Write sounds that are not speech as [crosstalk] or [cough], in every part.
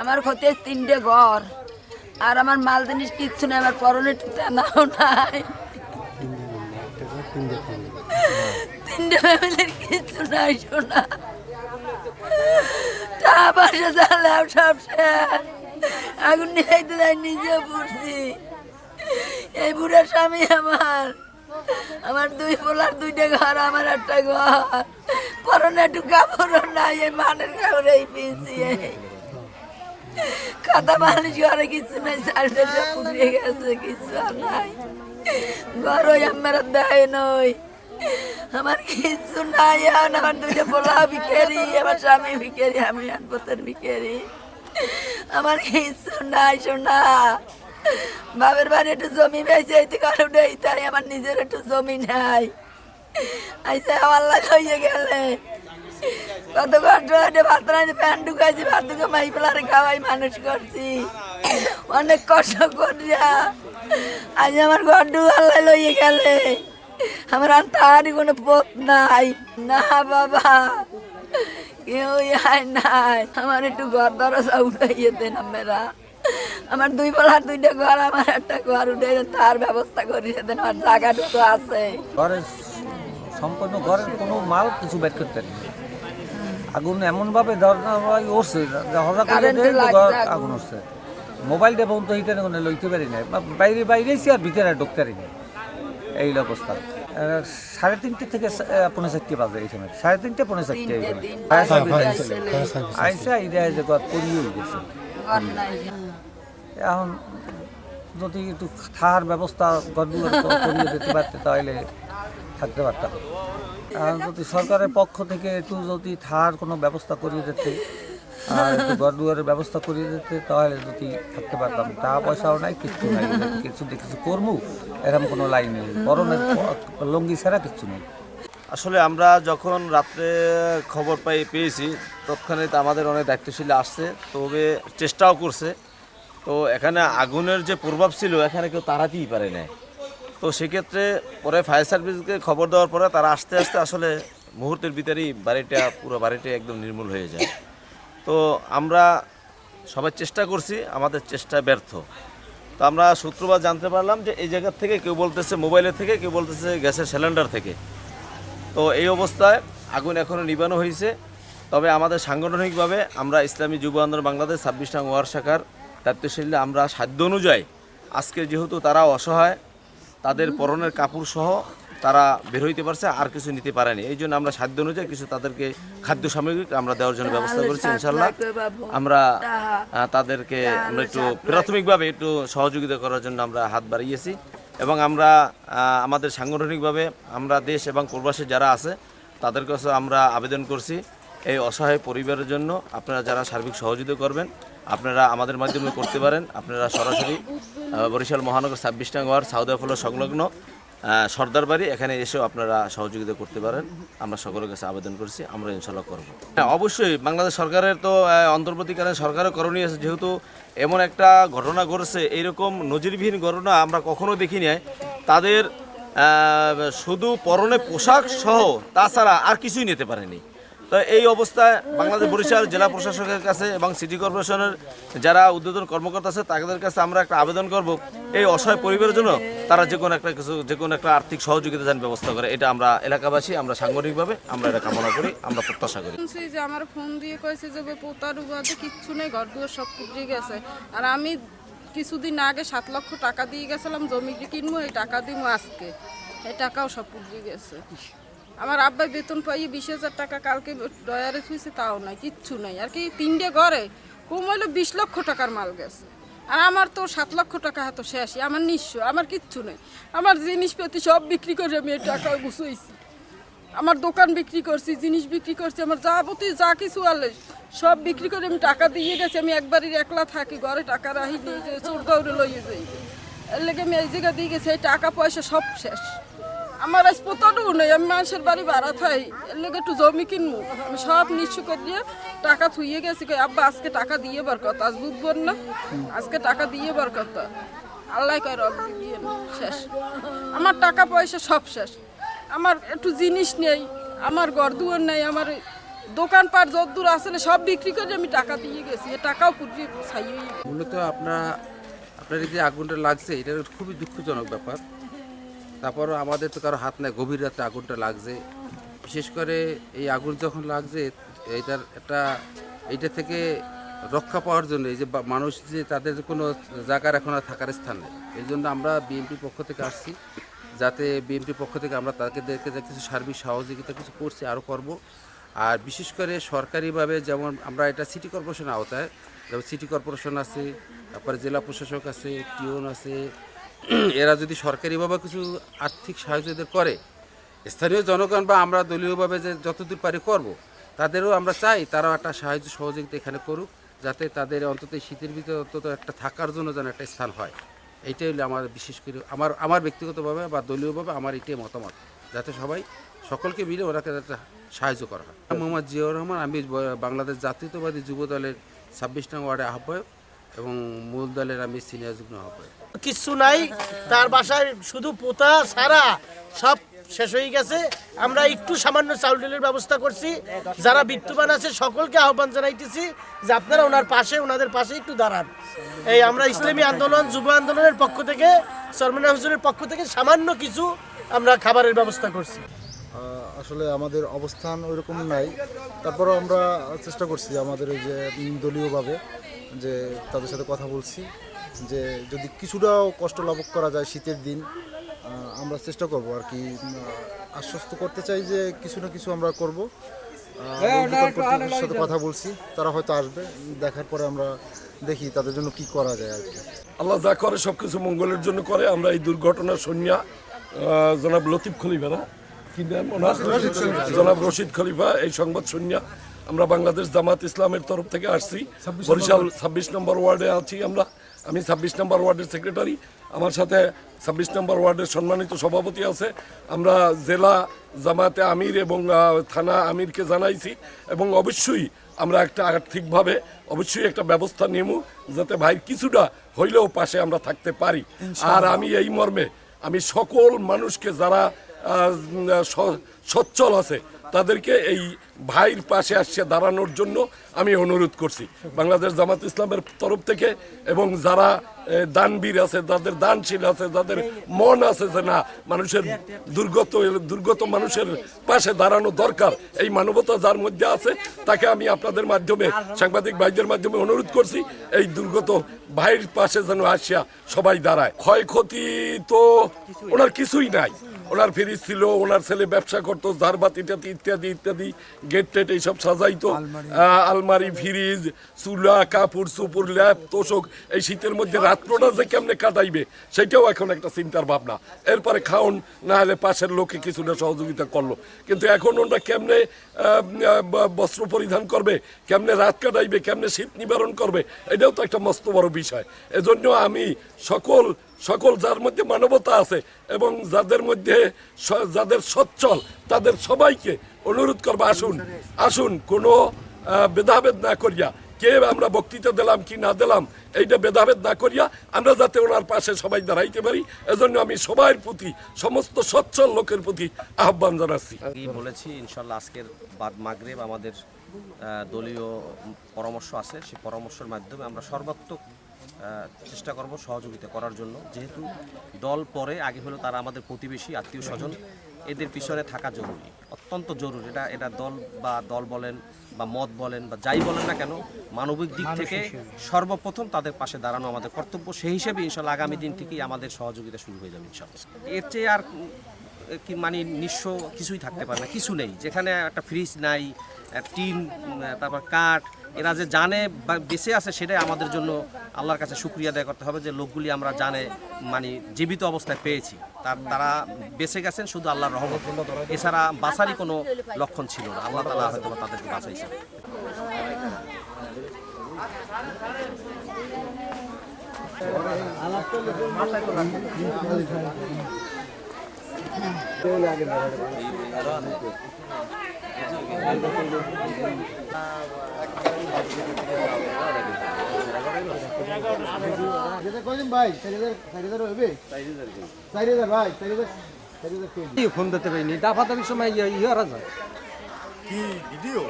আমার ক্ষতি তিনটে ঘর। আর আমার মাল জিনিস কিচ্ছু নেই, আমার পরনে টানাও নাই। তিনটে ফ্যামিলির কিচ্ছু নাই শোনা সব আগুন নিয়ে যাই নিজে পড়ছি। এই বুড়ার স্বামী আমার। আমার দুই পোলার দুইটা ঘর, আমার একটা ঘর। পরনে একটু কাপড় নাই, এই মানের কাপড় এই খাতা মালিশ ঘরে কিছু নাই চালটা সব পুড়িয়ে গেছে, কিছু আর নাই। ঘর আমার দেয় নই। আমার কিছু নাই আমার দুইটা পোলা বিকেরি আমার স্বামী বিকেরি আমি আনপতের বিকেরি আমার কিছু নাই শোনা বাবার বাড়ি একটু জমি পেয়েছে এই আরও নেই, তাই আমার নিজের একটু জমি নাই। আইসে আল্লাহ হয়ে গেলে। কত কষ্ট হয়ে ভাত রাঁধে প্যান ঢুকাইছি ভাত ঢুকে মাই পেলারে খাওয়াই মানুষ করছি অনেক কষ্ট করিয়া আজ আমার ঘর ঢুকে লইয়ে গেলে আমার আর তারই কোনো পথ নাই না বাবা কেউ আয় নাই আমার একটু ঘর দরজা উঠাইয়ে দেন আমরা আমার দুই বেলার দুইটা ঘর আমার একটা ঘর উঠে তার ব্যবস্থা করিয়ে দেন আমার জায়গাটুকু আছে ঘরের সম্পূর্ণ ঘরের কোনো মাল কিছু বের করতে আগুন এমনভাবে উঠছে হঠাৎ আগুন। উঠছে মোবাইল দিয়ে বন্ধ হইতে কোনো লইতে পারি নাই। বা বাইরে বাইরেছি আর ভিতরে ঢুকতে পারি নাই। এই অবস্থা। সাড়ে তিনটে থেকে আহ, পৌনে চারটে বাজে এই সময়। সাড়ে তিনটে পৌনে চারটে বাইরে আইছিল। আইছিলে। আইসা এই দেয় যে ঘর গেছে। এখন যদি একটু থাকার ব্যবস্থা গড়গুলো করিয়ে দিতে পারতে তাহলে থাকতে পারতাম। যদি সরকারের পক্ষ থেকে একটু যদি থাকার কোনো ব্যবস্থা করিয়ে দিতে, আর একটু ঘর দুয়ারের ব্যবস্থা করিয়ে দিতে, তাহলে যদি থাকতে পারতাম। টাকা পয়সাও নাই কিছু নাই। কিছু কিছু করব এরকম কোনো লাইন নেই। পরনের লঙ্গি ছাড়া কিছু নেই। আসলে আমরা যখন রাত্রে খবর পাই, পেয়েছি, তৎক্ষণাৎ আমাদের অনেক দায়িত্বশীল আসছে, তবে চেষ্টাও করছে। তো এখানে আগুনের যে প্রভাব ছিল, এখানে কেউ তাড়াতেই পারে না তো সেক্ষেত্রে পরে ফায়ার সার্ভিসকে খবর দেওয়ার পরে তারা আস্তে আস্তে আসলে মুহূর্তের ভিতরেই বাড়িটা, পুরো বাড়িটা একদম নির্মূল হয়ে যায়। তো আমরা সবাই চেষ্টা করছি, আমাদের চেষ্টা ব্যর্থ। তো আমরা শুক্রবার জানতে পারলাম যে এই জায়গার থেকে কেউ বলতেছে মোবাইলের থেকে, কেউ বলতেছে গ্যাসের সিলিন্ডার থেকে। তো এই অবস্থায় আগুন এখনও নিবানো হয়েছে। তবে আমাদের সাংগঠনিকভাবে আমরা ইসলামী যুব আন্দোলন বাংলাদেশ ছাব্বিশ নং ওয়ার শাখার দায়িত্বশীল, আমরা সাধ্য অনুযায়ী আজকে যেহেতু তারা অসহায় তাদের পরনের কাপড় সহ তারা বের হইতে পারছে আর কিছু নিতে পারেনি। এই জন্য আমরা সাধ্য অনুযায়ী কিছু তাদেরকে খাদ্য সামগ্রী আমরা দেওয়ার জন্য ব্যবস্থা করেছি ইনশাল্লাহ আমরা তাদেরকে আমরা একটু প্রাথমিকভাবে একটু সহযোগিতা করার জন্য আমরা হাত বাড়িয়েছি। এবং আমরা আমাদের সাংগঠনিকভাবে আমরা দেশ এবং প্রবাসী যারা আছে তাদের কাছে আমরা আবেদন করছি এই অসহায় পরিবারের জন্য। আপনারা যারা সার্বিক সহযোগিতা করবেন আপনারা আমাদের মাধ্যমে করতে পারেন। আপনারা সরাসরি বরিশাল মহানগর ছাব্বিশ ওয়ার্ড, সাউদা ফলো সংলগ্ন সর্দার বাড়ি। এখানে এসেও আপনারা সহযোগিতা করতে পারেন। আমরা সকলের কাছে আবেদন করছি। আমরা ইনশাল্লাহ করব। হ্যাঁ অবশ্যই বাংলাদেশ সরকারের তো অন্তর্বর্তীকালীন সরকারের করণীয় আছে। যেহেতু এমন একটা ঘটনা ঘটেছে এইরকম নজিরবিহীন ঘটনা আমরা কখনো দেখি নাই তাদের শুধু পরনে পোশাক সহ, তাছাড়া আর কিছুই নিতে পারেনি। তো এই অবস্থায় বাংলাদেশ বরিশাল জেলা প্রশাসকের কাছে এবং সিটি কর্পোরেশনের যারা উদ্বোধন কর্মকর্তা আছে, তাদের কাছে আমরা একটা আবেদন করব। এই অসহায় পরিবারের জন্য তারা যে কোনো একটা কিছু, যে কোনো একটা আর্থিক সহযোগিতা যেন ব্যবস্থা করে, এটা আমরা এলাকাবাসী, আমরা সাংগঠনিকভাবে আমরা এটা কামনা করি, আমরা প্রত্যাশা করি। যে আমার ফোন দিয়ে কয়েছে যে পোতার কিচ্ছু নেই, ঘর দুয়ার সব পুড়িয়ে গেছে। আর আমি কিছুদিন আগে সাত লক্ষ টাকা দিয়ে গেছিলাম, জমি কিনবো, এই টাকা দিব আজকে। এই টাকাও সব পুড়িয়ে গেছে। আমার আব্বাই বেতন পাইয়ে বিশ হাজার টাকা কালকে ডয়ারে থুইছে, তাও নাই, কিচ্ছু নাই। আর কি তিনটে ঘরে কম কমাইলো বিশ লক্ষ টাকার মাল গেছে। আর আমার তো সাত লক্ষ টাকা এত শেষই আমার নিঃস্ব, আমার কিচ্ছু নেই। আমার জিনিসপাতি সব বিক্রি করে আমি এই টাকা গুছাইছি। আমার দোকান বিক্রি করছি, জিনিস বিক্রি করছি, আমার যাবতীয় যা কিছু আলে সব বিক্রি করে আমি টাকা দিয়ে গেছি। আমি একবারই একলা থাকি, ঘরে টাকা রাখি, নিয়ে যে চোর দৌড়ে লইয়ে যাই। এর লেগে আমি এই জায়গা দিয়ে গেছি, এই টাকা পয়সা সব শেষ। আমার আজ পোতাটুকু নেই আমি মানুষের বাড়ি ভাড়া থাই এর লেগে একটু জমি কিনবো আমি সব নিঃস্ব করে দিয়ে টাকা থুইয়ে গেছি কই, আব্বা আজকে টাকা দিয়ে বার কথা আজ বুধবার না? আজকে টাকা দিয়ে বার কথা। আল্লাহ কয় রব দিয়ে শেষ। আমার টাকা পয়সা সব শেষ। আমার একটু জিনিস নেই আমার ঘর দুয়ার নেই আমার দোকানপাট যদ্দূর না সব বিক্রি করে আমি টাকা দিয়ে গেছি টাকাও পুড়িয়ে ছাই হয়ে গেছে। মূলত আপনার আপনার এই যে আগুনটা লাগছে এটা খুবই দুঃখজনক ব্যাপার। তারপরও আমাদের তো কারও হাত নাই, গভীর রাতে আগুনটা লাগছে। বিশেষ করে এই আগুন যখন লাগছে এইটার একটা, এইটা থেকে রক্ষা পাওয়ার জন্য এই যে মানুষ যে তাদের কোনো জায়গার এখন আর থাকার স্থান নেই। এই জন্য আমরা বিএনপির পক্ষ থেকে আসছি, যাতে বিএনপির পক্ষ থেকে আমরা তাদেরকে যে কিছু সার্বিক সহযোগিতা কিছু করছি, আরও করব। আর বিশেষ করে সরকারিভাবে যেমন আমরা এটা সিটি কর্পোরেশনের আওতায়, যেমন সিটি কর্পোরেশন আছে, তারপরে জেলা প্রশাসক আছে, টিউন আছে [clears throat] এরা যদি সরকারিভাবে কিছু আর্থিক সাহায্য করে, স্থানীয় জনগণ বা আমরা দলীয়ভাবে যে যতদূর পারি করব, তাদেরও আমরা চাই তারাও একটা সাহায্য সহযোগিতা এখানে করুক, যাতে তাদের অন্তত শীতের ভিতরে অন্তত একটা থাকার জন্য যেন একটা স্থান হয়। এইটাই হলো আমার বিশেষ করে আমার আমার ব্যক্তিগতভাবে বা দলীয়ভাবে আমার এটাই মতামত, যাতে সবাই সকলকে মিলে ওনাকে একটা সাহায্য করা হয়। মোহাম্মদ জিয়াউর রহমান, আমি বাংলাদেশ জাতীয়তাবাদী যুব দলের ছাব্বিশ নং ওয়ার্ডের আহ্বায়ক এবং মূল দলের আমি সিনিয়র যুগ্ম আহ্বায়ক। কিচ্ছু নাই, তার বাসায় শুধু পোতা সারা সব শেষ হয়ে গেছে। আমরা একটু সামান্য চাউল ডালের ব্যবস্থা করছি। যারা বিত্তবান আছে, সকলকে আহ্বান জানাইতেছি যে আপনারা ওনার পাশে, ওনাদের পাশে একটু দাঁড়ান। এই আমরা ইসলামী আন্দোলন, যুব আন্দোলনের পক্ষ থেকে, সরমনা হুজুরের পক্ষ থেকে সামান্য কিছু আমরা খাবারের ব্যবস্থা করছি। আসলে আমাদের অবস্থান ওইরকম নাই। তারপরেও আমরা চেষ্টা করছি আমাদের ওই যে দলীয়ভাবে যে তাদের সাথে কথা বলছি। যে যদি কিছুটাও কষ্ট লাভ করা যায় শীতের দিন আমরা চেষ্টা করব আর কি আশ্বস্ত করতে চাই যে কিছু না কিছু আমরা করব। সাথে কথা বলছি তারা হয়তো আসবে দেখার পরে আমরা দেখি তাদের জন্য কি করা যায় আর কি। আল্লাহ যা করে সব কিছু মঙ্গলের জন্য করে। আমরা এই দুর্ঘটনার সন্ধ্যা আহ, জনাব লতিফ খলিফা না? কি জনাব রশিদ খলিফা এই সংবাদ সন্ধ্যা আমরা বাংলাদেশ জামাত ইসলামের তরফ থেকে আসছি। বরিশাল ছাব্বিশ নম্বর ওয়ার্ডে আছি আমরা। আমি ছাব্বিশ নম্বর ওয়ার্ডের সেক্রেটারি। আমার সাথে ছাব্বিশ নম্বর ওয়ার্ডের সম্মানিত সভাপতি আছে। আমরা জেলা জামাতে আমির এবং থানা আমিরকে জানাইছি এবং অবশ্যই আমরা একটা আর্থিকভাবে অবশ্যই একটা ব্যবস্থা নেব যাতে ভাই কিছুটা হইলেও পাশে আমরা থাকতে পারি। আর আমি এই মর্মে আমি সকল মানুষকে যারা সচ্ছল আছে। তাদেরকে এই ভাইয়ের পাশে আসছে দাঁড়ানোর জন্য আমি অনুরোধ করছি। বাংলাদেশ জামাত ইসলামের তরফ থেকে এবং যারা দানবীর আছে, যাদের দানশীল আছে, যাদের মন আছে যে না, মানুষের দুর্গত দুর্গত মানুষের পাশে দাঁড়ানো দরকার, এই মানবতা যার মধ্যে আছে, তাকে আমি আপনাদের মাধ্যমে, সাংবাদিক ভাইদের মাধ্যমে অনুরোধ করছি, এই দুর্গত ভাইয়ের পাশে যেন আসিয়া সবাই দাঁড়ায়। ক্ষয়ক্ষতি তো ওনার কিছুই নাই। ওনার ফ্রিজ ছিল, ওনার ছেলে ব্যবসা করতো ঝাড়বাতি টাতি ইত্যাদি ইত্যাদি গেট টেট এইসব সাজাইতো। আলমারি। ফ্রিজ চুলা কাপড় চুপুর ল্যাপ তোষক এই শীতের মধ্যে রাত্রটা যে কেমনে কাটাইবে সেটাও এখন একটা চিন্তার ভাবনা। এরপরে খাওন না হলে পাশের লোকে কিছুটা সহযোগিতা করল। কিন্তু এখন ওরা কেমনে বস্ত্র পরিধান করবে কেমনে রাত কাটাইবে কেমনে শীত নিবারণ করবে এটাও তো একটা মস্ত বড় বিষয়। এজন্য আমি সকল সকল যার মধ্যে মানবতা আছে এবং যাদের মধ্যে যাদের সচ্ছল, তাদের সবাইকে অনুরোধ করব, আসুন আসুন, কোনো ভেদাভেদ না করিয়া, কে আমরা বক্তৃতা দিলাম, কি না দিলাম, এইটা ভেদাভেদ না করিয়া আমরা যাতে ওনার পাশে সবাই দাঁড়াইতে পারি। এজন্য আমি সবার প্রতি, সমস্ত সচ্ছল লোকের প্রতি আহ্বান জানাচ্ছি। বলেছি, ইনশাল্লাহ আজকের বাদ মাগরেব আমাদের দলীয় পরামর্শ আছে। সেই পরামর্শের মাধ্যমে আমরা সর্বাত্মক চেষ্টা করব সহযোগিতা করার জন্য। যেহেতু দল পরে আগে হলো তারা আমাদের প্রতিবেশী আত্মীয় স্বজন এদের পিছনে থাকা জরুরি। অত্যন্ত জরুরি। এটা এটা দল বা দল বলেন বা মত বলেন বা যাই বলেন না কেন মানবিক দিক থেকে সর্বপ্রথম তাদের পাশে দাঁড়ানো আমাদের কর্তব্য। সেই হিসেবে ইনশাল্লাহ আগামী দিন থেকেই আমাদের সহযোগিতা শুরু হয়ে যাবে ইনশাল্লাহ। এর চেয়ে আর কি মানে নিঃস্ব কিছুই থাকতে পারে না কিছু নেই। যেখানে একটা ফ্রিজ নাই টিন তারপর কাঠ এরা যে জানে বা বেঁচে আছে সেটাই আমাদের জন্য আল্লাহর কাছে শুক্রিয়া আদায় করতে হবে যে লোকগুলি আমরা জানে মানে জীবিত অবস্থায় পেয়েছি। তার তারা বেঁচে গেছেন, শুধু আল্লাহর রহমত। এছাড়া বাঁচারই কোনো লক্ষণ ছিল না। আল্লাহ তালা হয়তো তাদেরকে বাঁচাইছে ফোন দিতে পারিনি দাফা দাফির সময় ইয়ে ইয়ে যায় কি ভিডিও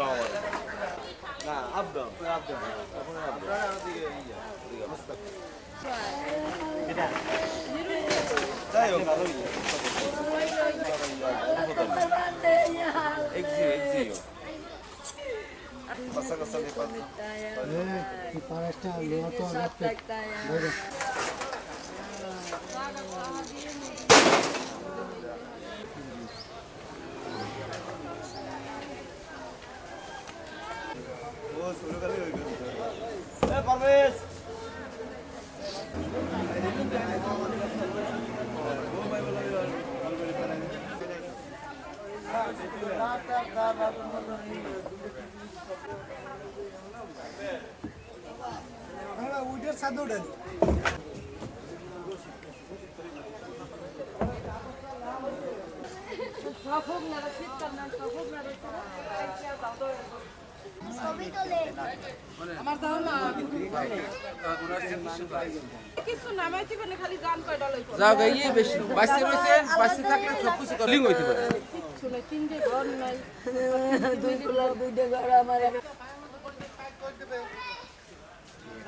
না up down up down up down যাই হোক আরো Axio Axio Pasa cosa de pasa. ও শুরু করে হই গেল এ লই যাও গে, ইয়ে বেশি বাঁচতে রয়েছেন বাঁচতে থাকলে সব কিছু লিঙ্গ হইতে পারে দুই দুইটা ঘর আমার হুজুরের পক্ষ থেকে এই সহযোগিতা মনে করেন লোকাইতে আছে আরও দেখবেন যে সর্ব-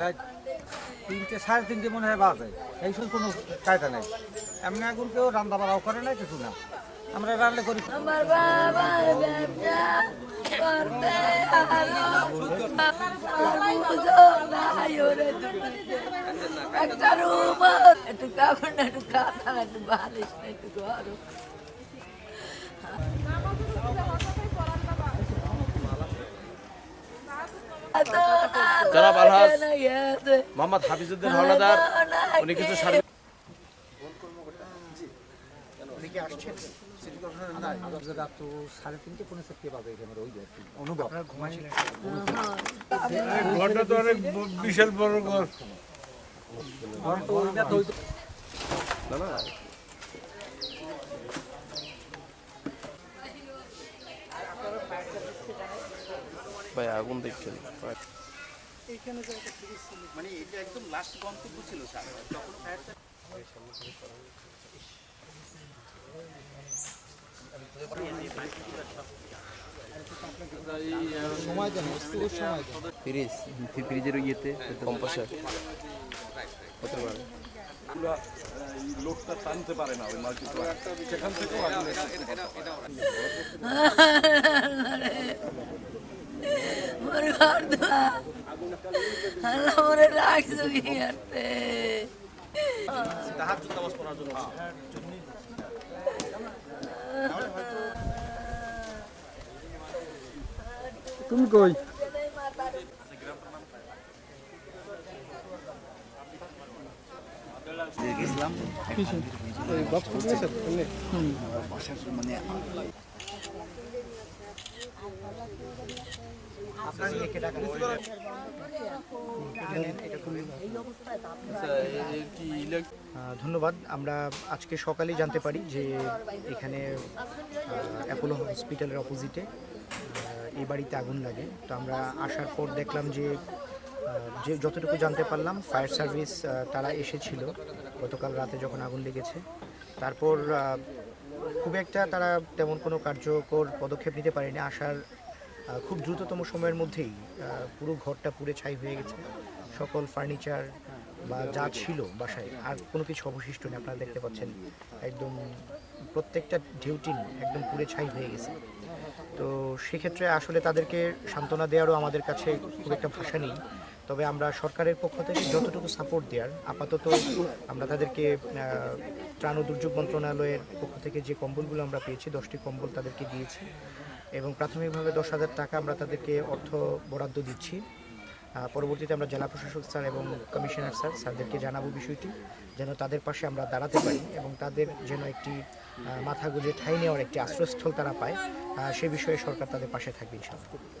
রাত তিনটে সাড়ে তিনটে মনে হয় বাজে এই সব কোনো কায়দা নেই এমনি এখন কেউ রান্না বাড়াও করে না কিছু না আমরা রান্না করি জনাব আলহাজ মোহাম্মদ হাফিজউদ্দিন হাওলাদার উনি কিছু রাত তো তিনটে পনেরো সত্যি বাজে এখানে ভাই আগুন দেখছেন। ফ্রিজ ফ্রিজের ইয়েতে কম্পাসার লোকটা টানতে পারে না ওই মার্কেট সেখান থেকেও। [laughs] মোর ঘর দোয়া আল্লাহ মোরে রাখছো কি করতে তাহার জুতা বাস করার জন্য তুমি কই? আহ, ধন্যবাদ। আমরা আজকে সকালেই জানতে পারি যে এখানে অ্যাপোলো হসপিটালের অপোজিটে এই বাড়িতে আগুন লাগে। তো আমরা আসার পর দেখলাম যে যে যতটুকু জানতে পারলাম, ফায়ার সার্ভিস তারা এসেছিল গতকাল রাতে যখন আগুন লেগেছে। তারপর খুব একটা তারা তেমন কোনো কার্যকর পদক্ষেপ নিতে পারেনি। আসার খুব দ্রুততম সময়ের মধ্যেই পুরো ঘরটা পুড়ে ছাই হয়ে গেছে। সকল ফার্নিচার বা যা ছিল বাসায়, আর কোনো কিছু অবশিষ্ট নেই। আপনারা দেখতে পাচ্ছেন, একদম প্রত্যেকটা ঢেউটিন একদম পুড়ে ছাই হয়ে গেছে। তো সেক্ষেত্রে আসলে তাদেরকে সান্ত্বনা দেওয়ারও আমাদের কাছে খুব একটা ভাষা নেই। তবে আমরা সরকারের পক্ষ থেকে যতটুকু সাপোর্ট দেওয়ার, আপাতত আমরা তাদেরকে ত্রাণ ও দুর্যোগ মন্ত্রণালয়ের পক্ষ থেকে যে কম্বলগুলো আমরা পেয়েছি, দশটি কম্বল তাদেরকে দিয়েছি। এবং প্রাথমিকভাবে দশ হাজার টাকা আমরা তাদেরকে অর্থ বরাদ্দ দিচ্ছি। পরবর্তীতে আমরা জেলা প্রশাসক স্যার এবং কমিশনার স্যার স্যারদেরকে জানাব বিষয়টি, যেন তাদের পাশে আমরা দাঁড়াতে পারি এবং তাদের যেন একটি মাথা গুঁজে ঠাঁই নেওয়ার একটি আশ্রয়স্থল তারা পায়। সে বিষয়ে সরকার তাদের পাশে থাকবে ইনশাআল্লাহ।